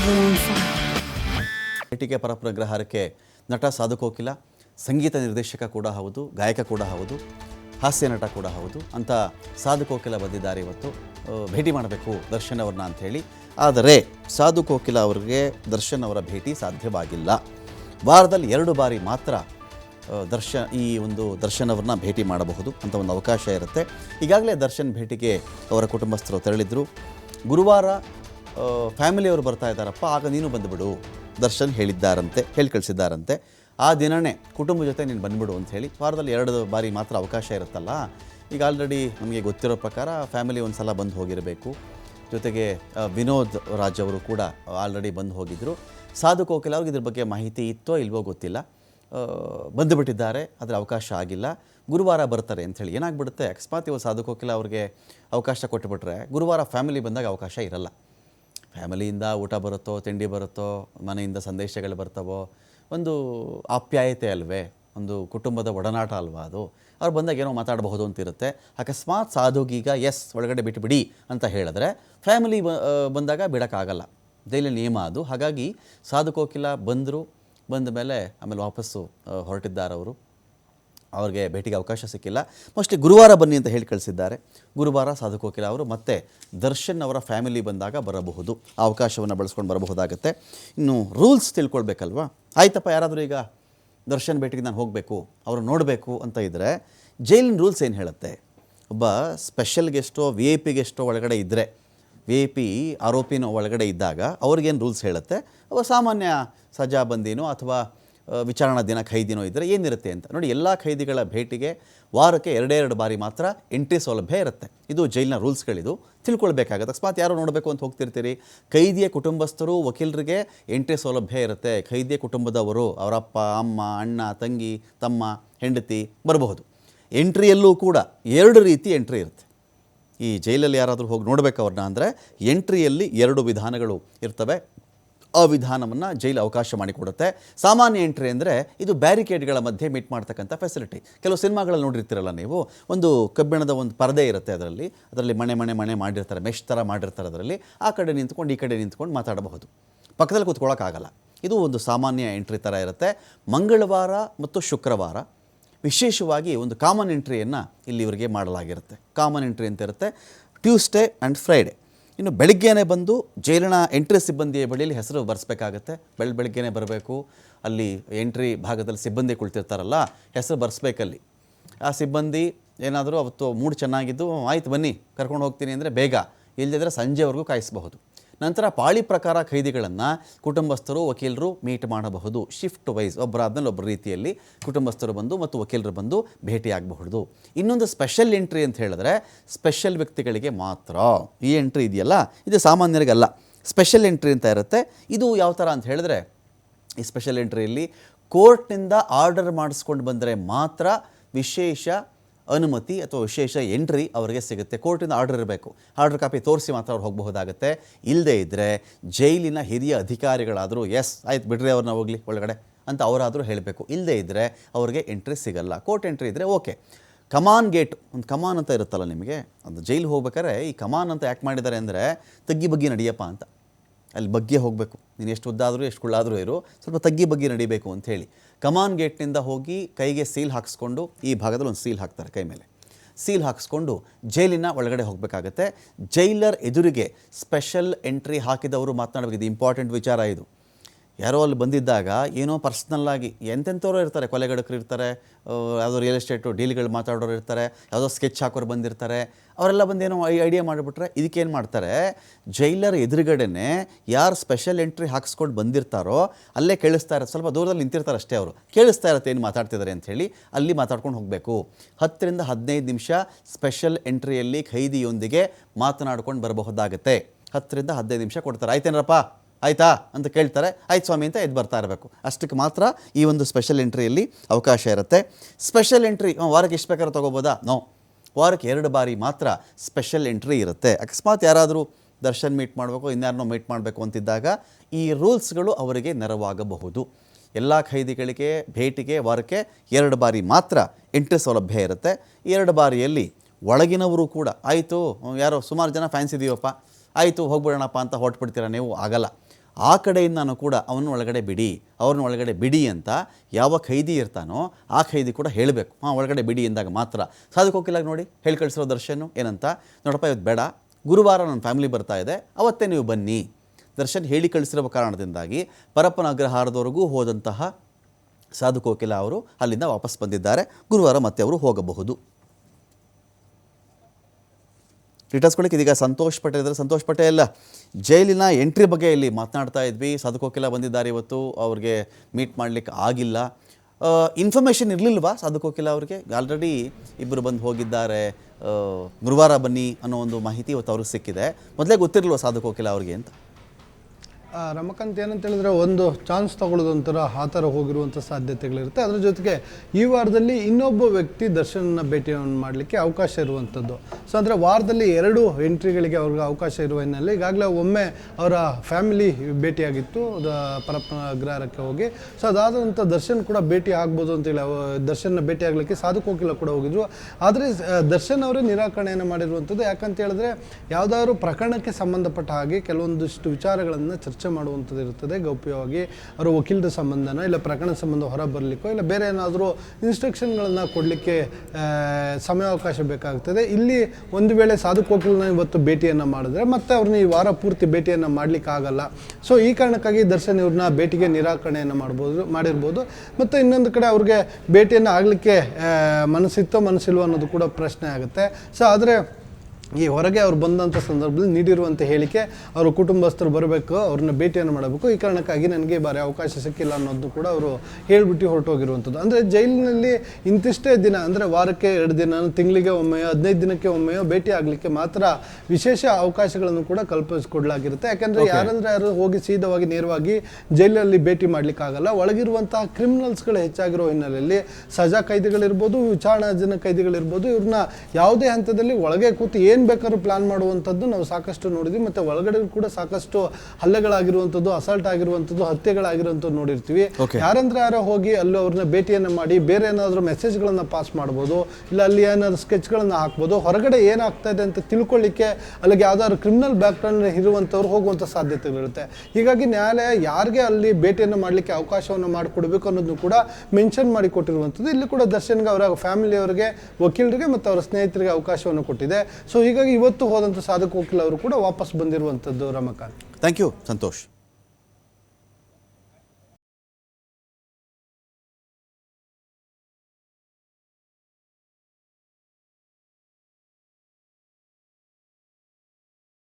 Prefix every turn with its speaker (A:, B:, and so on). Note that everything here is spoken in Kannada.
A: everyone
B: ಪರಪುರ ನಟ ಸಾಧು ಕೋಕಿಲ ಸಂಗೀತ ನಿರ್ದೇಶಕ ಕೂಡ ಹೌದು, ಗಾಯಕ ಕೂಡ ಹೌದು, ಹಾಸ್ಯ ನಟ ಕೂಡ ಹೌದು. ಅಂತ ಸಾಧು ಕೋಕಿಲ ಬಂದಿದ್ದಾರೆ ಇವತ್ತು. ಭೇಟಿ ಮಾಡಬೇಕು ದರ್ಶನ್ ಅವ್ರನ್ನ ಅಂಥೇಳಿ ಆದರೆ ಸಾಧು ಕೋಕಿಲ ಅವರಿಗೆ ದರ್ಶನ್ ಅವರ ಭೇಟಿ ಸಾಧ್ಯವಾಗಿಲ್ಲ. ವಾರದಲ್ಲಿ ಎರಡು ಬಾರಿ ಮಾತ್ರ ದರ್ಶನ್, ಈ ಒಂದು ದರ್ಶನ್ ಅವ್ರನ್ನ ಭೇಟಿ ಮಾಡಬಹುದು ಅಂತ ಒಂದು ಅವಕಾಶ ಇರುತ್ತೆ. ಈಗಾಗಲೇ ದರ್ಶನ್ ಭೇಟಿಗೆ ಅವರ ಕುಟುಂಬಸ್ಥರು ತೆರಳಿದ್ರು. ಗುರುವಾರ ಫ್ಯಾಮಿಲಿಯವರು ಬರ್ತಾ ಇದ್ದಾರಪ್ಪ, ಆಗ ನೀನು ಬಂದುಬಿಡು. ದರ್ಶನ್ ಹೇಳಿದ್ದಾರಂತೆ ಹೇಳಿ ಕಳಿಸಿದ್ದಾರಂತೆ ಆ ದಿನವೇ ಕುಟುಂಬ ಜೊತೆ ನೀನು ಬಂದುಬಿಡು ಅಂತ ಹೇಳಿ ವಾರದಲ್ಲಿ ಎರಡು ಬಾರಿ ಮಾತ್ರ ಅವಕಾಶ ಇರುತ್ತಲ್ಲ? ಈಗ ಆಲ್ರೆಡಿ ನಮಗೆ ಗೊತ್ತಿರೋ ಪ್ರಕಾರ ಫ್ಯಾಮಿಲಿ ಒಂದು ಸಲ ಬಂದು ಹೋಗಿರಬೇಕು. ಜೊತೆಗೆ ವಿನೋದ್ ರಾಜ್ ಅವರು ಕೂಡ ಆಲ್ರೆಡಿ ಬಂದು ಹೋಗಿದ್ದರು ಸಾಧು ಕೋಕಿಲ ಅವ್ರಿಗೆ ಇದ್ರ ಬಗ್ಗೆ ಮಾಹಿತಿ ಇತ್ತೋ ಇಲ್ವೋ ಗೊತ್ತಿಲ್ಲ. ಬಂದುಬಿಟ್ಟಿದ್ದಾರೆ ಅದರ ಅವಕಾಶ ಆಗಿಲ್ಲ. ಗುರುವಾರ ಬರ್ತಾರೆ ಅಂಥೇಳಿ ಏನಾಗ್ಬಿಡುತ್ತೆ? ಅಕಸ್ಮಾತ್ ಇವಾಗ ಸಾಧು ಕೋಕಿಲ ಅವ್ರಿಗೆ ಅವಕಾಶ ಕೊಟ್ಟುಬಿಟ್ರೆ ಗುರುವಾರ ಫ್ಯಾಮಿಲಿ ಬಂದಾಗ ಅವಕಾಶ ಇರಲ್ಲ. ಫ್ಯಾಮಿಲಿಯಿಂದ ಊಟ ಬರುತ್ತೋ, ತಿಂಡಿ ಬರುತ್ತೋ, ಮನೆಯಿಂದ ಸಂದೇಶಗಳು ಬರ್ತವೋ, ಒಂದು ಆಪ್ಯಾಯತೆ ಅಲ್ವೇ, ಒಂದು ಕುಟುಂಬದ ಒಡನಾಟ ಅಲ್ವಾ ಅದು? ಅವ್ರು ಬಂದಾಗ ಏನೋ ಮಾತಾಡಬಹುದು ಅಂತಿರುತ್ತೆ. ಅಕಸ್ಮಾತ್ ಸಾಧುಗೀಗ, ಎಸ್, ಒಳಗಡೆ ಬಿಟ್ಟುಬಿಡಿ ಅಂತ ಹೇಳಿದ್ರೆ, ಫ್ಯಾಮಿಲಿ ಬಂದಾಗ ಬಿಡೋಕ್ಕಾಗಲ್ಲ. ಡೈಲಿ ನಿಯಮ ಅದು. ಹಾಗಾಗಿ ಸಾಧು ಕೋಕಿಲ ಬಂದರು, ಬಂದ ಮೇಲೆ ಆಮೇಲೆ ವಾಪಸ್ಸು ಹೊರಟಿದ್ದಾರೆ ಅವರು ಅವ್ರಿಗೆ ಭೇಟಿಗೆ ಅವಕಾಶ ಸಿಕ್ಕಿಲ್ಲ. ಮೋಸ್ಟ್ಲಿ ಗುರುವಾರ ಬನ್ನಿ ಅಂತ ಹೇಳಿ ಕಳಿಸಿದ್ದಾರೆ. ಗುರುವಾರ ಸಾಧು ಕೋಕಿಲ ಅವರು ಮತ್ತೆ ದರ್ಶನ್ ಅವರ ಫ್ಯಾಮಿಲಿ ಬಂದಾಗ ಬರಬಹುದು. ಆ ಅವಕಾಶವನ್ನು ಬಳಸ್ಕೊಂಡು ಬರಬಹುದಾಗತ್ತೆ. ಇನ್ನು ರೂಲ್ಸ್ ತಿಳ್ಕೊಳ್ಬೇಕಲ್ವಾ? ಆಯ್ತಪ್ಪ, ಯಾರಾದರೂ ಈಗ ದರ್ಶನ್ ಭೇಟಿಗೆ ನಾನು ಹೋಗಬೇಕು ಅವರು ನೋಡಬೇಕು ಅಂತ ಇದ್ದರೆ ಜೈಲಿನ ರೂಲ್ಸ್ ಏನು ಹೇಳುತ್ತೆ? ಒಬ್ಬ ಸ್ಪೆಷಲ್ ಗೆಸ್ಟೋ ವಿ ಐ ಪಿ ಗೆಸ್ಟೋ ಒಳಗಡೆ ಇದ್ದರೆ ವಿ ಐ ಪಿ ಆರೋಪಿನ ಒಳಗಡೆ ಇದ್ದಾಗ ಅವ್ರಿಗೇನು ರೂಲ್ಸ್ ಹೇಳುತ್ತೆ? ಒಬ್ಬ ಸಾಮಾನ್ಯ ಸಜಾ ಬಂದಿನೋ ಅಥವಾ ವಿಚಾರಣಾ ದಿನ ಖೈದಿನೋ ಇದ್ದರೆ ಏನಿರುತ್ತೆ ಅಂತ. ನೋಡಿ, ಎಲ್ಲ ಖೈದಿಗಳ ಭೇಟಿಗೆ ವಾರಕ್ಕೆ ಎರಡೇ ಎರಡು ಬಾರಿ ಮಾತ್ರ ಎಂಟ್ರಿ ಸೌಲಭ್ಯ ಇರುತ್ತೆ. ಇದು ಜೈಲಿನ ರೂಲ್ಸ್ಗಳಿದು. ತಿಳ್ಕೊಳ್ಬೇಕಾಗುತ್ತೆ. ಅಕಸ್ಮಾತ್ ಯಾರೋ ನೋಡಬೇಕು ಅಂತ ಹೋಗ್ತಿರ್ತೀರಿ? ಖೈದಿಯ ಕುಟುಂಬಸ್ಥರು, ವಕೀಲರಿಗೆ ಎಂಟ್ರಿ ಸೌಲಭ್ಯ ಇರುತ್ತೆ. ಖೈದಿಯ ಕುಟುಂಬದವರು, ಅವರಪ್ಪ, ಅಮ್ಮ, ಅಣ್ಣ, ತಂಗಿ, ತಮ್ಮ, ಹೆಂಡತಿ ಬರಬಹುದು. ಎಂಟ್ರಿಯಲ್ಲೂ ಕೂಡ ಎರಡು ರೀತಿ ಎಂಟ್ರಿ ಇರುತ್ತೆ. ಈ ಜೈಲಲ್ಲಿ ಯಾರಾದರೂ ಹೋಗಿ ನೋಡಬೇಕು ಅವ್ರನ್ನ ಅಂದರೆ, ಎಂಟ್ರಿಯಲ್ಲಿ ಎರಡು ವಿಧಾನಗಳು ಇರ್ತವೆ. ಆ ವಿಧಾನವನ್ನು ಜೈಲು ಅವಕಾಶ ಮಾಡಿಕೊಡುತ್ತೆ. ಸಾಮಾನ್ಯ ಎಂಟ್ರಿ ಅಂದರೆ ಇದು ಬ್ಯಾರಿಕೇಡ್ಗಳ ಮಧ್ಯೆ ಮೀಟ್ ಮಾಡ್ತಕ್ಕಂಥ ಫೆಸಿಲಿಟಿ ಕೆಲವು ಸಿನಿಮಾಗಳಲ್ಲಿ ನೋಡಿರ್ತೀರಲ್ಲ ನೀವು, ಒಂದು ಕಬ್ಬಿಣದ ಒಂದು ಪರದೆ ಇರುತ್ತೆ ಅದರಲ್ಲಿ. ಅದರಲ್ಲಿ ಮನೆ ಮನೆ ಮನೆ ಮಾಡಿರ್ತಾರೆ ಮೆಶ್ ಥರ ಮಾಡಿರ್ತಾರೆ ಅದರಲ್ಲಿ. ಆ ಕಡೆ ನಿಂತ್ಕೊಂಡು, ಈ ಕಡೆ ನಿಂತ್ಕೊಂಡು ಮಾತಾಡಬಹುದು. ಪಕ್ಕದಲ್ಲಿ ಕೂತ್ಕೊಳ್ಳೋಕ್ಕಾಗಲ್ಲ ಇದು ಒಂದು ಸಾಮಾನ್ಯ ಎಂಟ್ರಿ ಥರ ಇರುತ್ತೆ. ಮಂಗಳವಾರ ಮತ್ತು ಶುಕ್ರವಾರ. ವಿಶೇಷವಾಗಿ ಒಂದು ಕಾಮನ್ ಎಂಟ್ರಿಯನ್ನು ಇಲ್ಲಿ ಇವರಿಗೆ ಮಾಡಲಾಗಿರುತ್ತೆ. ಕಾಮನ್ ಎಂಟ್ರಿ ಅಂತ ಇರುತ್ತೆ. ಟ್ಯೂಸ್ಡೇ ಆ್ಯಂಡ್ ಫ್ರೈಡೆ ಇನ್ನು ಬೆಳಿಗ್ಗೆನೇ ಬಂದು ಜೈಲಿನ ಎಂಟ್ರಿ ಸಿಬ್ಬಂದಿಯ ಬಳಿಯಲ್ಲಿ ಹೆಸರು ಬರೆಸ್ಬೇಕಾಗತ್ತೆ. ಬೆಳ, ಬೆಳಗ್ಗೆನೇ ಬರಬೇಕು. ಅಲ್ಲಿ ಎಂಟ್ರಿ ಭಾಗದಲ್ಲಿ ಸಿಬ್ಬಂದಿ ಕುಳಿತಿರ್ತಾರಲ್ಲ, ಹೆಸರು ಬರೆಸ್ಬೇಕಲ್ಲಿ. ಆ ಸಿಬ್ಬಂದಿ ಏನಾದರೂ ಅವತ್ತು ಮೂಡ್ ಚೆನ್ನಾಗಿದ್ದು, ಆಯ್ತು ಬನ್ನಿ, ಕರ್ಕೊಂಡು ಹೋಗ್ತೀನಿ ಅಂದರೆ ಬೇಗ. ಇಲ್ಲದಿದ್ದರೆ ಸಂಜೆವರೆಗೂ ಕಾಯಿಸಬಹುದು. ನಂತರ ಪಾಳಿ ಪ್ರಕಾರ ಖೈದಿಗಳನ್ನು ಕುಟುಂಬಸ್ಥರು, ವಕೀಲರು ಮೀಟ್ ಮಾಡಬಹುದು. ಶಿಫ್ಟ್ ವೈಸ್ ಒಬ್ಬರಾದ್ಮೇಲೆ ಒಬ್ಬರ ರೀತಿಯಲ್ಲಿ ಕುಟುಂಬಸ್ಥರು ಬಂದು ಮತ್ತು ವಕೀಲರು ಬಂದು ಭೇಟಿಯಾಗಬಹುದು. ಇನ್ನೊಂದು ಸ್ಪೆಷಲ್ ಎಂಟ್ರಿ ಅಂತ ಹೇಳಿದ್ರೆ ಸ್ಪೆಷಲ್ ವ್ಯಕ್ತಿಗಳಿಗೆ ಮಾತ್ರ. ಈ ಎಂಟ್ರಿ ಇದೆಯಲ್ಲ? ಇದು ಸಾಮಾನ್ಯರಿಗಲ್ಲ. ಸ್ಪೆಷಲ್ ಎಂಟ್ರಿ ಅಂತ ಇರುತ್ತೆ. ಇದು ಯಾವ ಥರ ಅಂತ ಹೇಳಿದ್ರೆ ಈ ಸ್ಪೆಷಲ್ ಎಂಟ್ರಿಯಲ್ಲಿ ಕೋರ್ಟ್ನಿಂದ ಆರ್ಡರ್ ಮಾಡಿಸ್ಕೊಂಡು ಬಂದರೆ ಮಾತ್ರ ವಿಶೇಷ ಅನುಮತಿ ಅಥವಾ ವಿಶೇಷ ಎಂಟ್ರಿ ಅವರಿಗೆ ಸಿಗುತ್ತೆ. ಕೋರ್ಟಿಂದ ಆರ್ಡರ್ ಇರಬೇಕು. ಆರ್ಡರ್ ಕಾಪಿ ತೋರಿಸಿ ಮಾತ್ರ ಅವ್ರು ಹೋಗಬಹುದಾಗುತ್ತೆ. ಇಲ್ಲದೇ ಇದ್ದರೆ ಜೈಲಿನ ಹಿರಿಯ ಅಧಿಕಾರಿಗಳಾದರೂ, ಎಸ್, ಆಯ್ತು ಬಿಡ್ರಿ ಅವ್ರನ್ನ ಹೋಗಲಿ ಒಳಗಡೆ ಅಂತ ಅವರಾದರೂ ಹೇಳಬೇಕು. ಇಲ್ಲದೇ ಇದ್ದರೆ ಅವ್ರಿಗೆ ಎಂಟ್ರಿ ಸಿಗಲ್ಲ. ಕೋರ್ಟ್ ಎಂಟ್ರಿ ಇದ್ದರೆ ಓಕೆ. ಕಮಾನ್ ಗೇಟ್, ಒಂದು ಕಮಾನ್ ಅಂತ ಇರುತ್ತಲ್ಲ ನಿಮಗೆ? ಅದು ಜೈಲು ಹೋಗ್ಬೇಕಾದ್ರೆ ಈ ಕಮಾನ್ ಅಂತ ಯಾಕೆ ಮಾಡಿದ್ದಾರೆ ಅಂದರೆ, ತಗ್ಗಿ ಬಗ್ಗಿ ನಡೆಯಪ್ಪ ಅಂತ. ಅಲ್ಲಿ ಬಗ್ಗೆ ಹೋಗಬೇಕು. ನೀನು ಎಷ್ಟು ಉದ್ದಾದರೂ ಎಷ್ಟು ಕುಳ್ಳಾದರೂ ಇರು. ಸ್ವಲ್ಪ ತಗ್ಗಿ ಬಗ್ಗಿ ನಡಿಬೇಕು ಅಂತ ಹೇಳಿ. ಕಮಾನ್ ಗೇಟ್ನಿಂದ ಹೋಗಿ ಕೈಗೆ ಸೀಲ್ ಹಾಕಿಸ್ಕೊಂಡು ಈ ಭಾಗದಲ್ಲಿ ಒಂದು ಸೀಲ್ ಹಾಕ್ತಾರೆ ಕೈ ಮೇಲೆ. ಸೀಲ್ ಹಾಕಿಸ್ಕೊಂಡು ಜೈಲಿನ ಒಳಗಡೆ ಹೋಗಬೇಕಾಗತ್ತೆ. ಜೈಲರ್ ಎದುರಿಗೆ ಸ್ಪೆಷಲ್ ಎಂಟ್ರಿ ಹಾಕಿದವರು ಮಾತನಾಡಬೇಕು. ಇದು ಇಂಪಾರ್ಟೆಂಟ್ ವಿಚಾರ ಇದು. ಯಾರೋ ಅಲ್ಲಿ ಬಂದಿದ್ದಾಗ ಏನೋ ಪರ್ಸ್ನಲ್ಲಾಗಿ ಎಂತೆಂಥವ್ರು ಇರ್ತಾರೆ, ಕೊಲೆಗಡಕರು ಇರ್ತಾರೆ ಯಾವುದೋ ರಿಯಲ್ ಎಸ್ಟೇಟು ಡೀಲ್ಗಳು ಮಾತಾಡೋರು ಇರ್ತಾರೆ, ಯಾವುದೋ ಸ್ಕೆಚ್ ಹಾಕೋರು ಬಂದಿರ್ತಾರೆ, ಅವರೆಲ್ಲ ಬಂದೇನೋ ಐ ಐಡಿಯಾ ಮಾಡಿಬಿಟ್ರೆ ಇದಕ್ಕೇನು ಮಾಡ್ತಾರೆ? ಜೈಲರ್ ಎದುರುಗಡೆನೆ ಯಾರು ಸ್ಪೆಷಲ್ ಎಂಟ್ರಿ ಹಾಕಿಸ್ಕೊಂಡು ಬಂದಿರ್ತಾರೋ ಅಲ್ಲೇ ಕೇಳಿಸ್ತಾ ಇರುತ್ತೆ. ಸ್ವಲ್ಪ ದೂರದಲ್ಲಿ ನಿಂತಿರ್ತಾರೆ ಅಷ್ಟೇ ಅವರು. ಕೇಳಿಸ್ತಾ ಇರತ್ತೆ ಏನು ಮಾತಾಡ್ತಿದ್ದಾರೆ ಅಂಥೇಳಿ ಅಲ್ಲಿ ಮಾತಾಡ್ಕೊಂಡು ಹೋಗಬೇಕು. ಹತ್ತರಿಂದ ಹದಿನೈದು ನಿಮಿಷ ಸ್ಪೆಷಲ್ ಎಂಟ್ರಿಯಲ್ಲಿ ಖೈದಿಯೊಂದಿಗೆ ಮಾತನಾಡ್ಕೊಂಡು ಬರಬಹುದಾಗುತ್ತೆ. ಹತ್ತರಿಂದ ಹದಿನೈದು ನಿಮಿಷ ಕೊಡ್ತಾರೆ. ಆಯ್ತೇನರಪ್ಪ? ಆಯ್ತಾ ಅಂತ ಕೇಳ್ತಾರೆ. ಆಯ್ತು ಸ್ವಾಮಿ ಅಂತ ಎದ್ದು ಬರ್ತಾ ಇರಬೇಕು. ಅಷ್ಟಕ್ಕೆ ಮಾತ್ರ ಈ ಒಂದು ಸ್ಪೆಷಲ್ ಎಂಟ್ರಿಯಲ್ಲಿ ಅವಕಾಶ ಇರುತ್ತೆ. ಸ್ಪೆಷಲ್ ಎಂಟ್ರಿ ವಾರಕ್ಕೆ ಎಷ್ಟು ಬೇಕಾದ್ರೂ ತೊಗೋಬೋದಾ? ನೋ. ವಾರಕ್ಕೆ ಎರಡು ಬಾರಿ ಮಾತ್ರ ಸ್ಪೆಷಲ್ ಎಂಟ್ರಿ ಇರುತ್ತೆ. ಅಕಸ್ಮಾತ್ ಯಾರಾದರೂ ದರ್ಶನ್ ಮೀಟ್ ಮಾಡಬೇಕು ಇನ್ಯಾರನ್ನೋ ಮೀಟ್ ಮಾಡಬೇಕು ಅಂತಿದ್ದಾಗ ಈ ರೂಲ್ಸ್ಗಳು ಅವರಿಗೆ ನೆರವಾಗಬಹುದು. ಎಲ್ಲ ಖೈದಿಗಳಿಗೆ ಭೇಟಿಗೆ ವಾರಕ್ಕೆ ಎರಡು ಬಾರಿ ಮಾತ್ರ ಎಂಟ್ರಿ ಸೌಲಭ್ಯ ಇರುತ್ತೆ. ಎರಡು ಬಾರಿಯಲ್ಲಿ ಒಳಗಿನವರು ಕೂಡ, ಆಯಿತು, ಯಾರೋ ಸುಮಾರು ಜನ ಫ್ಯಾನ್ಸ್ ಇದೀವಪ್ಪ. ಆಯಿತು, ಹೋಗ್ಬಿಡೋಣಪ್ಪ ಅಂತ ಹೊರಟ್ಬಿಡ್ತೀರ ನೀವು? ಆಗಲ್ಲ. ಆ ಕಡೆಯಿಂದನೂ ಕೂಡ ಅವನ ಒಳಗಡೆ ಬಿಡಿ, ಅವ್ರನ್ನ ಒಳಗಡೆ ಬಿಡಿ ಅಂತ ಯಾವ ಖೈದಿ ಇರ್ತಾನೋ ಆ ಖೈದಿ ಕೂಡ ಹೇಳಬೇಕು. ಹಾಂ ಒಳಗಡೆ ಬಿಡಿ ಎಂದಾಗ ಮಾತ್ರ. ಸಾಧು ಕೋಕಿಲಾಗ ನೋಡಿ, ಹೇಳಿ ಕಳಿಸಿರೋ ದರ್ಶನ್ ಏನಂತ? ನೋಡಪ್ಪ, ಇವತ್ತು ಬೇಡ. ಗುರುವಾರ ನನ್ನ ಫ್ಯಾಮಿಲಿ ಬರ್ತಾ ಇದೆ, ಅವತ್ತೇ ನೀವು ಬನ್ನಿ. ದರ್ಶನ್ ಹೇಳಿ ಕಳಿಸಿರುವ ಕಾರಣದಿಂದಾಗಿ ಪರಪ್ಪನ ಅಗ್ರಹಾರದವರೆಗೂ ಹೋದಂತಹ ಸಾಧು ಕೋಕಿಲ ಅವರು ಅಲ್ಲಿಂದ ವಾಪಸ್ ಬಂದಿದ್ದಾರೆ. ಗುರುವಾರ ಮತ್ತೆ ಅವರು ಹೋಗಬಹುದು. ರಿಟರ್ಸ್ಕೊಳ್ಳಿಕ್ಕೆ ಇದೀಗ ಸಂತೋಷ್ ಪಟೇಲ್ ಇದ್ದಾರೆ. ಸಂತೋಷ್ ಪಟೇಲ್ ಜೈಲಿನ ಎಂಟ್ರಿ ಬಗ್ಗೆ ಇಲ್ಲಿ ಮಾತನಾಡ್ತಾ ಇದ್ವಿ. ಸಾಧು ಕೋಕಿಲ ಬಂದಿದ್ದಾರೆ ಇವತ್ತು. ಅವ್ರಿಗೆ ಮೀಟ್ ಮಾಡಲಿಕ್ಕೆ ಆಗಿಲ್ಲ. ಇನ್ಫಾರ್ಮೇಷನ್ ಇರಲಿಲ್ವಾ ಸಾಧು ಕೋಕಿಲ ಅವ್ರಿಗೆ? ಆಲ್ರೆಡಿ ಇಬ್ಬರು ಬಂದು ಹೋಗಿದ್ದಾರೆ. ಗುರುವಾರ ಬನ್ನಿ ಅನ್ನೋ ಒಂದು ಮಾಹಿತಿ ಇವತ್ತು ಅವ್ರಿಗೆ ಸಿಕ್ಕಿದೆ. ಮೊದಲೇ ಗೊತ್ತಿರಲ್ವ ಸಾಧು ಕೋಕಿಲ ಅವ್ರಿಗೆ ಅಂತ?
A: ರಮಕಾಂತ್ ಏನಂತ ಹೇಳಿದ್ರೆ ಒಂದು ಚಾನ್ಸ್ ತಗೊಳ್ಳೋದಂತರ ಆ ಥರ ಹೋಗಿರುವಂಥ ಸಾಧ್ಯತೆಗಳಿರುತ್ತೆ. ಅದ್ರ ಜೊತೆಗೆ ಈ ವಾರದಲ್ಲಿ ಇನ್ನೊಬ್ಬ ವ್ಯಕ್ತಿ ದರ್ಶನ ಭೇಟಿಯನ್ನು ಮಾಡಲಿಕ್ಕೆ ಅವಕಾಶ ಇರುವಂಥದ್ದು. ಸೊ ಅಂದರೆ ವಾರದಲ್ಲಿ ಎರಡು ಎಂಟ್ರಿಗಳಿಗೆ ಅವ್ರಿಗೆ ಅವಕಾಶ ಇರುವ ಹಿನ್ನೆಲೆ ಈಗಾಗಲೇ ಒಮ್ಮೆ ಅವರ ಫ್ಯಾಮಿಲಿ ಭೇಟಿಯಾಗಿತ್ತು ಪರಪ್ಪನ ಅಗ್ರಹಾರಕ್ಕೆ ಹೋಗಿ. ಸೊ ಅದಾದಂಥ ದರ್ಶನ್ ಕೂಡ ಭೇಟಿ ಆಗ್ಬೋದು ಅಂತೇಳಿ ದರ್ಶನ ಭೇಟಿ ಆಗಲಿಕ್ಕೆ ಸಾಧು ಕೋಕಿಲ ಕೂಡ ಹೋಗಿದ್ರು. ಆದರೆ ದರ್ಶನ್ ಅವರೇ ನಿರಾಕರಣೆಯನ್ನು ಮಾಡಿರುವಂಥದ್ದು. ಯಾಕಂತ ಹೇಳಿದ್ರೆ ಯಾವುದಾದ್ರು ಪ್ರಕರಣಕ್ಕೆ ಸಂಬಂಧಪಟ್ಟ ಹಾಗೆ ಕೆಲವೊಂದಿಷ್ಟು ವಿಚಾರಗಳನ್ನು ಚರ್ಚೆ ಮಾಡುವಂಥದ್ದು ಇರ್ತದೆ ಗೌಪ್ಯವಾಗಿ ಅವರ ವಕೀಲರ ಸಂಬಂಧನ ಇಲ್ಲ ಪ್ರಕರಣ ಸಂಬಂಧ ಹೊರ ಬರಲಿಕ್ಕೋ ಇಲ್ಲ ಬೇರೆ ಏನಾದರೂ ಇನ್ಸ್ಟ್ರಕ್ಷನ್ಗಳನ್ನು ಕೊಡಲಿಕ್ಕೆ ಸಮಯಾವಕಾಶ ಬೇಕಾಗ್ತದೆ. ಇಲ್ಲಿ ಒಂದು ವೇಳೆ ಸಾಧು ಕೋಕಿಲನ ಇವತ್ತು ಭೇಟಿಯನ್ನು ಮಾಡಿದ್ರೆ ಮತ್ತೆ ಅವ್ರನ್ನ ಈ ವಾರ ಪೂರ್ತಿ ಭೇಟಿಯನ್ನು ಮಾಡಲಿಕ್ಕೆ ಆಗಲ್ಲ ಸೊ ಈ ಕಾರಣಕ್ಕಾಗಿ ದರ್ಶನ್ ಇವ್ರನ್ನ ಭೇಟಿಗೆ ನಿರಾಕರಣೆಯನ್ನು ಮಾಡ್ಬೋದು, ಮಾಡಿರ್ಬೋದು. ಮತ್ತು ಇನ್ನೊಂದು ಕಡೆ ಅವ್ರಿಗೆ ಭೇಟಿಯನ್ನು ಆಗಲಿಕ್ಕೆ ಮನಸ್ಸಿತ್ತೋ ಮನಸ್ಸಿಲ್ವೋ ಅನ್ನೋದು ಕೂಡ ಪ್ರಶ್ನೆ ಆಗುತ್ತೆ. ಸೊ ಆದರೆ ಈ ಹೊರಗೆ ಅವ್ರು ಬಂದಂಥ ಸಂದರ್ಭದಲ್ಲಿ ನೀಡಿರುವಂಥ ಹೇಳಿಕೆ ಅವರ ಕುಟುಂಬಸ್ಥರು ಬರಬೇಕು ಅವ್ರನ್ನ ಭೇಟಿಯನ್ನು ಮಾಡಬೇಕು. ಈ ಕಾರಣಕ್ಕಾಗಿ ನನಗೆ ಬಾರಿ ಅವಕಾಶ ಸಿಕ್ಕಿಲ್ಲ ಅನ್ನೋದು ಕೂಡ ಅವರು ಹೇಳ್ಬಿಟ್ಟು ಹೊರಟೋಗಿರುವಂಥದ್ದು. ಅಂದರೆ ಜೈಲಿನಲ್ಲಿ ಇಂತಿಷ್ಟೇ ದಿನ ಅಂದರೆ ವಾರಕ್ಕೆ ಎರಡು ದಿನ ತಿಂಗಳಿಗೆ ಒಮ್ಮೆಯೋ ಹದಿನೈದು ದಿನಕ್ಕೆ ಒಮ್ಮೆಯೋ ಭೇಟಿ ಆಗಲಿಕ್ಕೆ ಮಾತ್ರ ವಿಶೇಷ ಅವಕಾಶಗಳನ್ನು ಕೂಡ ಕಲ್ಪಿಸಿಕೊಡ್ಲಾಗಿರುತ್ತೆ. ಯಾಕೆಂದರೆ ಯಾರಂದ್ರೆ ಯಾರು ಹೋಗಿ ಸೀದವಾಗಿ ನೇರವಾಗಿ ಜೈಲಲ್ಲಿ ಭೇಟಿ ಮಾಡಲಿಕ್ಕಾಗಲ್ಲ. ಒಳಗಿರುವಂತಹ ಕ್ರಿಮಿನಲ್ಸ್ಗಳು ಹೆಚ್ಚಾಗಿರೋ ಹಿನ್ನೆಲೆಯಲ್ಲಿ ಸಜಾ ಕೈದಿಗಳಿರ್ಬೋದು ವಿಚಾರಣಾ ಜನ ಕೈದಿಗಳಿರ್ಬೋದು ಇವ್ರನ್ನ ಯಾವುದೇ ಹಂತದಲ್ಲಿ ಒಳಗೆ ಕೂತು ಏನು ಬೇಕಾದ್ರೂ ಪ್ಲಾನ್ ಮಾಡುವಂಥದ್ದು ನಾವು ಸಾಕಷ್ಟು ನೋಡಿದ್ವಿ. ಮತ್ತು ಒಳಗಡೆ ಕೂಡ ಸಾಕಷ್ಟು ಹಲ್ಲೆಗಳಾಗಿರುವಂಥದ್ದು ಅಸಾಲ್ಟ್ ಆಗಿರುವಂಥದ್ದು ಹತ್ಯೆಗಳಾಗಿರುವಂಥದ್ದು ನೋಡಿರ್ತೀವಿ. ಯಾರಂದ್ರೆ ಯಾರೋ ಹೋಗಿ ಅಲ್ಲಿ ಅವ್ರನ್ನ ಭೇಟಿಯನ್ನು ಮಾಡಿ ಬೇರೆ ಏನಾದರೂ ಮೆಸೇಜ್ಗಳನ್ನು ಪಾಸ್ ಮಾಡ್ಬೋದು ಇಲ್ಲ ಅಲ್ಲಿ ಏನಾದರೂ ಸ್ಕೆಚ್ಗಳನ್ನು ಹಾಕ್ಬೋದು ಹೊರಗಡೆ ಏನಾಗ್ತಾ ಇದೆ ಅಂತ ತಿಳ್ಕೊಳ್ಳಿಕ್ಕೆ ಅಲ್ಲಿಗೆ ಯಾವ್ದಾದ್ರು ಕ್ರಿಮಿನಲ್ ಬ್ಯಾಕ್ಗ್ರೌಂಡ್ ಇರುವಂಥವ್ರು ಹೋಗುವಂಥ ಸಾಧ್ಯತೆಗಳಿರುತ್ತೆ. ಹೀಗಾಗಿ ನ್ಯಾಯಾಲಯ ಯಾರಿಗೆ ಅಲ್ಲಿ ಭೇಟಿಯನ್ನು ಮಾಡಲಿಕ್ಕೆ ಅವಕಾಶವನ್ನು ಮಾಡಿಕೊಡ್ಬೇಕು ಅನ್ನೋದನ್ನು ಕೂಡ ಮೆನ್ಷನ್ ಮಾಡಿ ಕೊಟ್ಟಿರುವಂಥದ್ದು. ಇಲ್ಲಿ ಕೂಡ ದರ್ಶನ್ಗೆ ಅವರ ಫ್ಯಾಮಿಲಿಯವರಿಗೆ ವಕೀಲರಿಗೆ ಮತ್ತು ಅವರ ಸ್ನೇಹಿತರಿಗೆ ಅವಕಾಶವನ್ನು ಕೊಟ್ಟಿದೆ. ಸೊ ಹೀಗಾಗಿ ಇವತ್ತು ಹೋದಂಥ ಸಾಧಕ ವಕೀಲ ಅವರು ಕೂಡ ವಾಪಸ್ ಬಂದಿರುವಂಥದ್ದು ರಮಕಾಂತ್.
B: Thank you Santosh.